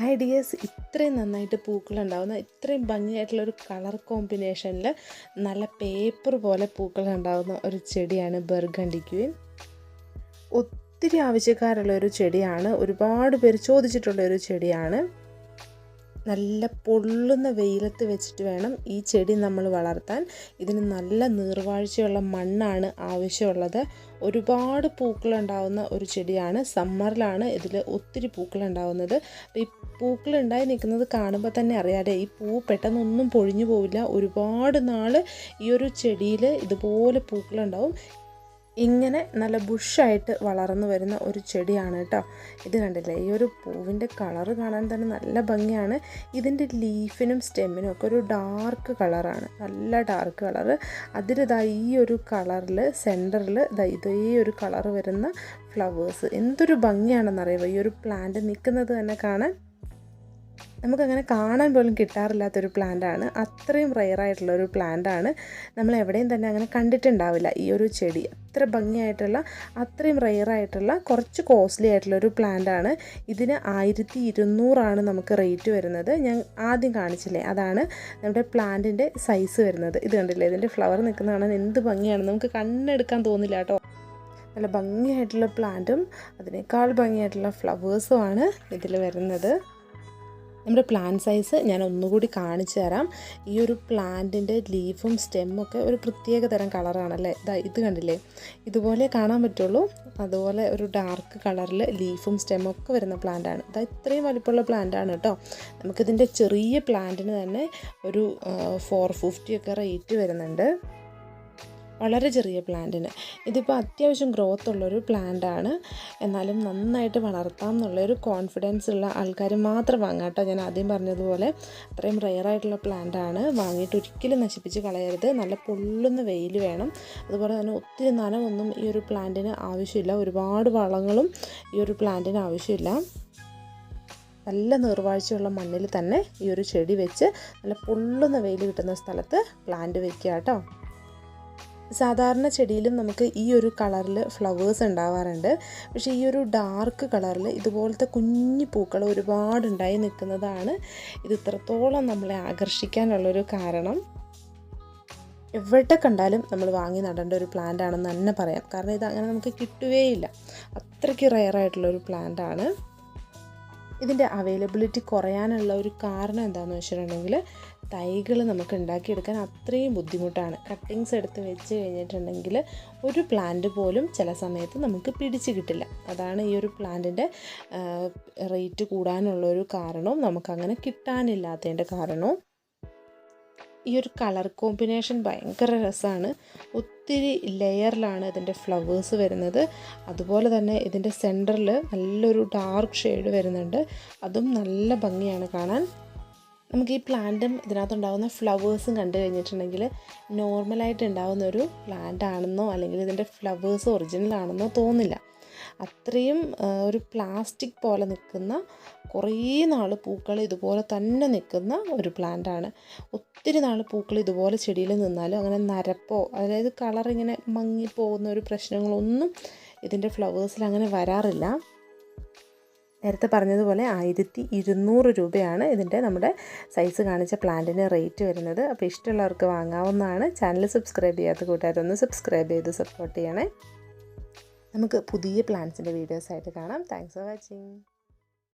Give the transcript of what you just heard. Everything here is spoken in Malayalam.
ഹൈ ഡിയേഴ്സ് ഇത്രയും നന്നായിട്ട് പൂക്കളുണ്ടാവുന്ന ഇത്രയും ഭംഗിയായിട്ടുള്ള ഒരു കളർ കോമ്പിനേഷനിൽ നല്ല പേപ്പർ പോലെ പൂക്കളുണ്ടാവുന്ന ഒരു ചെടിയാണ് ബർഗണ്ടി ക്വീൻ. ഒത്തിരി ആവശ്യക്കാരുള്ള ഒരു ചെടിയാണ് ഒരുപാട് പേര് ചോദിച്ചിട്ടുള്ള ഒരു ചെടിയാണ്. നല്ല പൊള്ളുന്ന വെയിലത്ത് വെച്ചിട്ട് വേണം ഈ ചെടി നമ്മൾ വളർത്താൻ. ഇതിന് നല്ല നീർവാഴ്ചയുള്ള മണ്ണാണ് ആവശ്യമുള്ളത്. ഒരുപാട് പൂക്കളുണ്ടാവുന്ന ഒരു ചെടിയാണ് സമ്മറിലാണ് ഇതിൽ ഒത്തിരി പൂക്കളുണ്ടാവുന്നത്. അപ്പോൾ ഈ പൂക്കളുണ്ടായി നിൽക്കുന്നത് കാണുമ്പോൾ തന്നെ അറിയാതെ ഈ പൂ പെട്ടെന്നൊന്നും പൊഴിഞ്ഞു പോവില്ല. ഒരുപാട് നാൾ ഈ ഒരു ചെടിയിൽ ഇതുപോലെ പൂക്കളുണ്ടാവും. ഇങ്ങനെ നല്ല ബുഷായിട്ട് വളർന്നു വരുന്ന ഒരു ചെടിയാണ് കേട്ടോ. ഇത് കണ്ടില്ലേ? ഈ ഒരു പൂവിന്റെ കളറ് കാണാൻ തന്നെ നല്ല ഭംഗിയാണ്. ഇതിന്റെ ലീഫിനും സ്റ്റെമ്മിനും ഒക്കെ ഒരു ഡാർക്ക് കളറാണ്. നല്ല ഡാർക്ക് കളറ്. അതിലിതാ ഈ ഒരു കളറിൽ സെന്ററിൽ ഇതാ ഇതേ ഒരു കളറ് വരുന്ന ഫ്ലവേഴ്സ്. എന്തൊരു ഭംഗിയാണെന്നറിയുമോ ഈ ഒരു പ്ലാന്റ് നിൽക്കുന്നത് തന്നെ കാണാൻ. നമുക്കങ്ങനെ കാണാൻ പോലും കിട്ടാറില്ലാത്തൊരു പ്ലാന്റാണ്. അത്രയും റെയറായിട്ടുള്ള ഒരു പ്ലാന്റാണ്. നമ്മൾ എവിടെയും തന്നെ അങ്ങനെ കണ്ടിട്ടുണ്ടാവില്ല ഈ ഒരു ചെടി. അത്ര ഭംഗിയായിട്ടുള്ള അത്രയും റെയറായിട്ടുള്ള കുറച്ച് കോസ്റ്റ്ലി ആയിട്ടുള്ള ഒരു പ്ലാന്റാണ്. ഇതിന് ആയിരത്തി ഇരുന്നൂറാണ് നമുക്ക് റേറ്റ് വരുന്നത്. ഞാൻ ആദ്യം കാണിച്ചില്ലേ? അതാണ് നമ്മുടെ പ്ലാന്റിന്റെ സൈസ് വരുന്നത്. ഇത് കണ്ടില്ലേ? ഇതിന്റെ ഫ്ലവർ നിൽക്കുന്ന കാണാൻ എന്ത് ഭംഗിയാണ്. നമുക്ക് കണ്ണെടുക്കാൻ തോന്നില്ല കേട്ടോ. നല്ല ഭംഗിയായിട്ടുള്ള പ്ലാന്റും അതിനേക്കാൾ ഭംഗിയായിട്ടുള്ള ഫ്ലവേഴ്സുമാണ് ഇതിൽ വരുന്നത്. നമ്മുടെ പ്ലാന്റ് സൈസ് ഞാൻ ഒന്നുകൂടി കാണിച്ചു തരാം. ഈ ഒരു പ്ലാന്റിന്റെ ലീഫും സ്റ്റെമ്മൊക്കെ ഒരു പ്രത്യേക തരം കളറാണല്ലേ ഇതാ ഇത് കണ്ടില്ലേ? ഇതുപോലെ കാണാൻ പറ്റുള്ളൂ. അതുപോലെ ഒരു ഡാർക്ക് കളറിൽ ലീഫും സ്റ്റെമ്മൊക്കെ വരുന്ന പ്ലാന്റാണ് ഇതാ ഇത്രയും വലിപ്പമുള്ള പ്ലാന്റാണ് കേട്ടോ. നമുക്കിതിന്റെ ചെറിയ പ്ലാന്റിന് തന്നെ ഒരു ഫോർ ഫിഫ്റ്റിയൊക്കെ റേറ്റ് വരുന്നുണ്ട്. വളരെ ചെറിയ പ്ലാന്റിന്. ഇതിപ്പോൾ അത്യാവശ്യം ഗ്രോത്ത് ഉള്ളൊരു പ്ലാന്റാണ് എന്നാലും നന്നായിട്ട് വളർത്താം എന്നുള്ളൊരു കോൺഫിഡൻസ് ഉള്ള ആൾക്കാർ മാത്രം വാങ്ങാട്ടോ ഞാൻ ആദ്യം പറഞ്ഞതുപോലെ അത്രയും റെയറായിട്ടുള്ള പ്ലാന്റാണ് വാങ്ങിയിട്ട് ഒരിക്കലും നശിപ്പിച്ച് കളയരുത്. നല്ല പൊള്ളുന്ന വെയിൽ വേണം. അതുപോലെ തന്നെ ഒത്തിരി നനമൊന്നും ഈ ഒരു പ്ലാന്റിന് ആവശ്യമില്ല. ഒരുപാട് വളങ്ങളും ഈ ഒരു പ്ലാന്റിന് ആവശ്യമില്ല. നല്ല നീർവാഴ്ചയുള്ള മണ്ണിൽ തന്നെ ഈ ഒരു ചെടി വെച്ച് നല്ല പൊള്ളുന്ന വെയിൽ കിട്ടുന്ന സ്ഥലത്ത് പ്ലാന്റ് വെക്കുക കേട്ടോ. സാധാരണ ചെടിയിലും നമുക്ക് ഈ ഒരു കളറിൽ ഫ്ലവേഴ്സ് ഉണ്ടാവാറുണ്ട്. പക്ഷേ ഈ ഒരു ഡാർക്ക് കളറിൽ ഇതുപോലത്തെ കുഞ്ഞു പൂക്കൾ ഒരുപാടുണ്ടായി നിൽക്കുന്നതാണ്. ഇത് ഇത്രത്തോളം നമ്മളെ ആകർഷിക്കാനുള്ളൊരു കാരണം. എവിടെ കണ്ടാലും നമ്മൾ വാങ്ങി നടേണ്ട ഒരു പ്ലാന്റ് ആണെന്ന് തന്നെ പറയാം. കാരണം ഇത് അങ്ങനെ നമുക്ക് കിട്ടുകയില്ല അത്രയ്ക്ക് ഒരു പ്ലാന്റ് ആണ്. ഇതിന്റെ അവൈലബിലിറ്റി കുറയാനുള്ള ഒരു കാരണം എന്താണെന്ന് വെച്ചിട്ടുണ്ടെങ്കിൽ തൈകൾ നമുക്ക് ഉണ്ടാക്കിയെടുക്കാൻ അത്രയും ബുദ്ധിമുട്ടാണ്. കട്ടിങ്സ് എടുത്ത് വെച്ച് കഴിഞ്ഞിട്ടുണ്ടെങ്കിൽ ഒരു പ്ലാന്റ് പോലും ചില സമയത്ത് നമുക്ക് പിടിച്ച് കിട്ടില്ല. അതാണ് ഈ ഒരു പ്ലാന്റിന്റെ റേറ്റ് കൂടാനുള്ള ഒരു കാരണവും നമുക്കങ്ങനെ കിട്ടാനില്ലാത്തതിന്റെ കാരണവും. ഈ ഒരു കളർ കോമ്പിനേഷൻ ഭയങ്കര രസമാണ് ഒത്തിരി ലെയറിലാണ് ഇതിന്റെ ഫ്ലവേഴ്സ് വരുന്നത്. അതുപോലെ തന്നെ ഇതിന്റെ സെന്ററിൽ നല്ലൊരു ഡാർക്ക് ഷെയ്ഡ് വരുന്നുണ്ട്. അതും നല്ല ഭംഗിയാണ് കാണാൻ. നമുക്ക് ഈ പ്ലാന്റും ഇതിനകത്തുണ്ടാകുന്ന ഫ്ലവേഴ്സും കണ്ടു കഴിഞ്ഞിട്ടുണ്ടെങ്കിൽ നോർമലായിട്ട് ഉണ്ടാകുന്ന ഒരു പ്ലാന്റ് ആണെന്നോ അല്ലെങ്കിൽ ഇതിന്റെ ഫ്ലവേഴ്സ് ഒറിജിനൽ ആണെന്നോ തോന്നില്ല. അത്രയും ഒരു പ്ലാസ്റ്റിക് പോലെ നിൽക്കുന്ന കുറേ നാൾ പൂക്കൾ ഇതുപോലെ തന്നെ നിൽക്കുന്ന ഒരു പ്ലാന്റാണ് ഒത്തിരി നാൾ പൂക്കൾ ഇതുപോലെ ചെടിയിൽ നിന്നാലും അങ്ങനെ നരപ്പോ അതായത് കളർ ഇങ്ങനെ മങ്ങിപ്പോകുന്ന ഒരു പ്രശ്നങ്ങളൊന്നും ഇതിന്റെ ഫ്ലവേഴ്സിൽ അങ്ങനെ വരാറില്ല. നേരത്തെ പറഞ്ഞതുപോലെ ആയിരത്തി ഇരുന്നൂറ് രൂപയാണ് ഇതിന്റെ നമ്മുടെ സൈസ് കാണിച്ച പ്ലാന്റിന് റേറ്റ് വരുന്നത്. അപ്പോൾ ഇഷ്ടമുള്ളവർക്ക് വാങ്ങാവുന്നതാണ്. ചാനൽ സബ്സ്ക്രൈബ് ചെയ്യാത്ത കൂട്ടുകാരൊന്ന് സബ്സ്ക്രൈബ് ചെയ്ത് സപ്പോർട്ട് ചെയ്യണേ. നമുക്ക് പുതിയ പ്ലാന്റ്സിന്റെ വീഡിയോസായിട്ട് കാണാം. Thanks for watching